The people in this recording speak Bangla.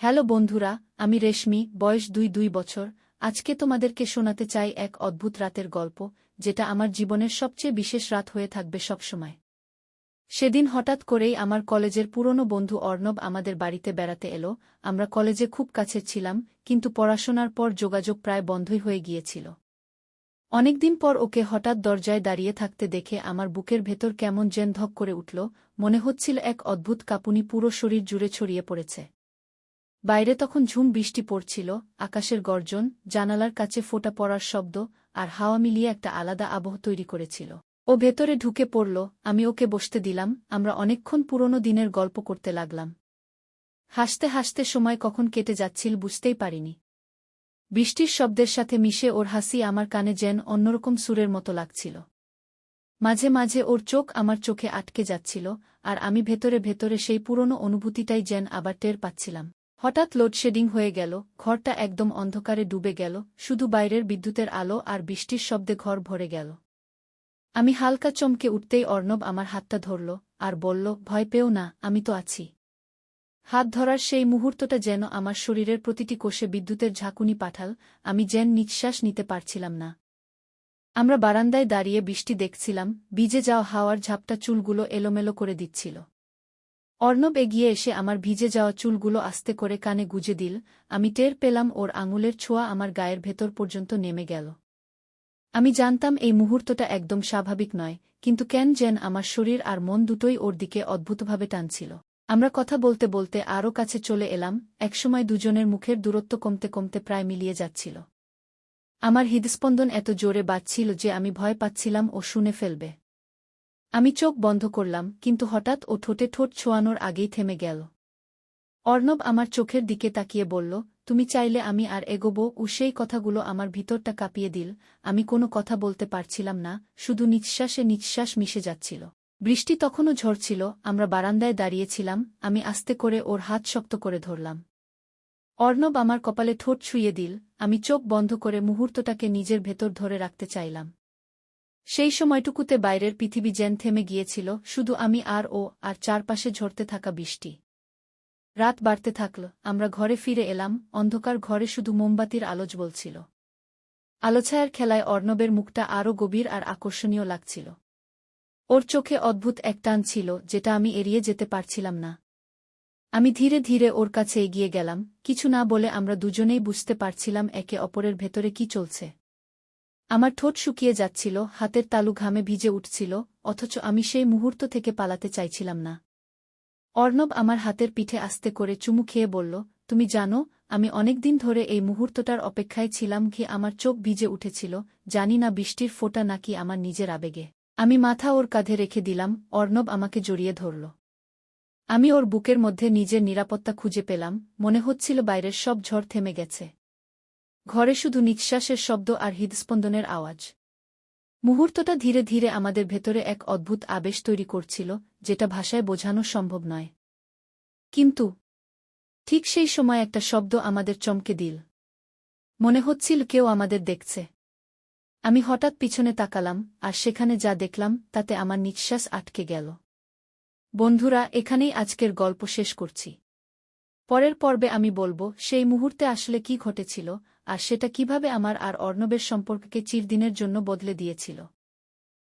হ্যালো বন্ধুরা, আমি রেশমি, বয়স দুই দুই বছর। আজকে তোমাদেরকে শোনাতে চাই এক অদ্ভুত রাতের গল্প, যেটা আমার জীবনের সবচেয়ে বিশেষ রাত হয়ে থাকবে সবসময়। সেদিন হঠাৎ করেই আমার কলেজের পুরনো বন্ধু অর্ণব আমাদের বাড়িতে বেড়াতে এলো। আমরা কলেজে খুব কাছে ছিলাম, কিন্তু পড়াশোনার পর যোগাযোগ প্রায় বন্ধই হয়ে গিয়েছিল। অনেকদিন পর ওকে হঠাৎ দরজায় দাঁড়িয়ে থাকতে দেখে আমার বুকের ভেতর কেমন জেন ধক করে উঠল। মনে হচ্ছিল এক অদ্ভুত কাঁপুনি পুরো শরীর জুড়ে ছড়িয়ে পড়েছে। বাইরে তখন ঝুম বৃষ্টি পড়ছিল, আকাশের গর্জন, জানালার কাছে ফোটা পড়ার শব্দ আর হাওয়া মিলিয়ে একটা আলাদা আবহ তৈরি করেছিল। ও ভেতরে ঢুকে পড়ল, আমি ওকে বসতে দিলাম, আমরা অনেকক্ষণ পুরনো দিনের গল্প করতে লাগলাম। হাসতে হাসতে সময় কখন কেটে যাচ্ছিল বুঝতেই পারিনি। বৃষ্টির শব্দের সাথে মিশে ওর হাসি আমার কানে যেন অন্যরকম সুরের মতো লাগছিল। মাঝে মাঝে ওর চোখ আমার চোখে আটকে যাচ্ছিল, আর আমি ভেতরে ভেতরে সেই পুরনো অনুভূতিটাই যেন আবার টের পাচ্ছিলাম। হঠাৎ লোডশেডিং হয়ে গেল, ঘরটা একদম অন্ধকারে ডুবে গেল, শুধু বাইরের বিদ্যুতের আলো আর বৃষ্টির শব্দে ঘর ভরে গেল। আমি হালকা চমকে উঠতেই অর্ণব আমার হাতটা ধরল আর বলল, ভয় পেও না, আমি তো আছি। হাত ধরার সেই মুহূর্তটা যেন আমার শরীরের প্রতিটি কোষে বিদ্যুতের ঝাঁকুনি পাঠাল, আমি যেন নিঃশ্বাস নিতে পারছিলাম না। আমরা বারান্দায় দাঁড়িয়ে বৃষ্টি দেখছিলাম বিজে যাওয়া হাওয়ার ঝাপটা চুলগুলো এলোমেলো করে দিচ্ছিল। অর্ণব এগিয়ে এসে আমার ভিজে যাওয়া চুলগুলো আস্তে করে কানে গুজে দিল, আমি টের পেলাম ওর আঙুলের ছোঁয়া আমার গায়ের ভেতর পর্যন্ত নেমে গেল। আমি জানতাম এই মুহূর্তটা একদম স্বাভাবিক নয়, কিন্তু কেন যেন আমার শরীর আর মন দুটোই ওর দিকে অদ্ভুতভাবে টানছিল। আমরা কথা বলতে বলতে আরও কাছে চলে এলাম, একসময় দুজনের মুখের দূরত্ব কমতে কমতে প্রায় মিলিয়ে যাচ্ছিল। আমার হৃদস্পন্দন এত জোরে বাজছিল যে আমি ভয় পাচ্ছিলাম ও শুনে ফেলবে। আমি চোখ বন্ধ করলাম, কিন্তু হঠাৎ ও ঠোঁটে ঠোঁট ছোঁয়ানোর আগেই থেমে গেল। অর্ণব আমার চোখের দিকে তাকিয়ে বলল, তুমি চাইলে আমি আর এগোবো, ও সেই কথাগুলো আমার ভিতরটা কাঁপিয়ে দিল, আমি কোনো কথা বলতে পারছিলাম না, শুধু নিঃশ্বাসে নিঃশ্বাস মিশে যাচ্ছিল। বৃষ্টি তখনও ঝরছিল, আমরা বারান্দায় দাঁড়িয়েছিলাম, আমি আস্তে করে ওর হাত শক্ত করে ধরলাম। অর্ণব আমার কপালে ঠোঁট ছুঁয়ে দিল, আমি চোখ বন্ধ করে মুহূর্তটাকে নিজের ভেতর ধরে রাখতে চাইলাম। সেই সময়টুকুতে বাইরের পৃথিবী যেন থেমে গিয়েছিল, শুধু আমি আর ও, আর চারপাশে ঝরতে থাকা বৃষ্টি। রাত বাড়তে থাকল, আমরা ঘরে ফিরে এলাম, অন্ধকার ঘরে শুধু মোমবাতির আলোচ বলছিল আলোছায়ার খেলায় অর্ণবের মুখটা আরও গভীর আর আকর্ষণীয় লাগছিল। ওর চোখে অদ্ভুত এক টান ছিল, যেটা আমি এড়িয়ে যেতে পারছিলাম না। আমি ধীরে ধীরে ওর কাছে এগিয়ে গেলাম, কিছু না বলে আমরা দুজনেই বুঝতে পারছিলাম একে অপরের ভেতরে কি চলছে। আমার ঠোঁট শুকিয়ে যাচ্ছিল, হাতের তালু ঘামে ভিজে উঠছিল, অথচ আমি সেই মুহূর্ত থেকে পালাতে চাইছিলাম না। অর্ণব আমার হাতের পিঠে আস্তে করে চুমু খেয়ে বলল, তুমি জানো, আমি অনেকদিন ধরে এই মুহূর্তটার অপেক্ষায় ছিলাম কি আমার চোখ ভিজে উঠেছিল, জানি না বৃষ্টির ফোঁটা নাকি আমার নিজের আবেগে। আমি মাথা ওর কাঁধে রেখে দিলাম, অর্ণব আমাকে জড়িয়ে ধরল। আমি ওর বুকের মধ্যে নিজের নিরাপত্তা খুঁজে পেলাম, মনে হচ্ছিল বাইরের সব ঝড় থেমে গেছে। ঘরে শুধু নিঃশ্বাসের শব্দ আর হৃদস্পন্দনের আওয়াজ। মুহূর্তটা ধীরে ধীরে আমাদের ভেতরে এক অদ্ভুত আবেশ তৈরি করছিল, যেটা ভাষায় বোঝানো সম্ভব নয়। কিন্তু ঠিক সেই সময় একটা শব্দ আমাদের চমকে দিল। মনে হচ্ছিল কেউ আমাদের দেখছে। আমি হঠাৎ পিছনে তাকালাম, আর সেখানে যা দেখলাম, তাতে আমার নিঃশ্বাস আটকে গেল। বন্ধুরা, এখানেই আজকের গল্প শেষ করছি। পরের পর্বে আমি বলব, সেই মুহূর্তে আসলে কি ঘটেছিল আর সেটা কীভাবে আমার আর অর্ণবের সম্পর্ককে চিরদিনের জন্য বদলে দিয়েছিল?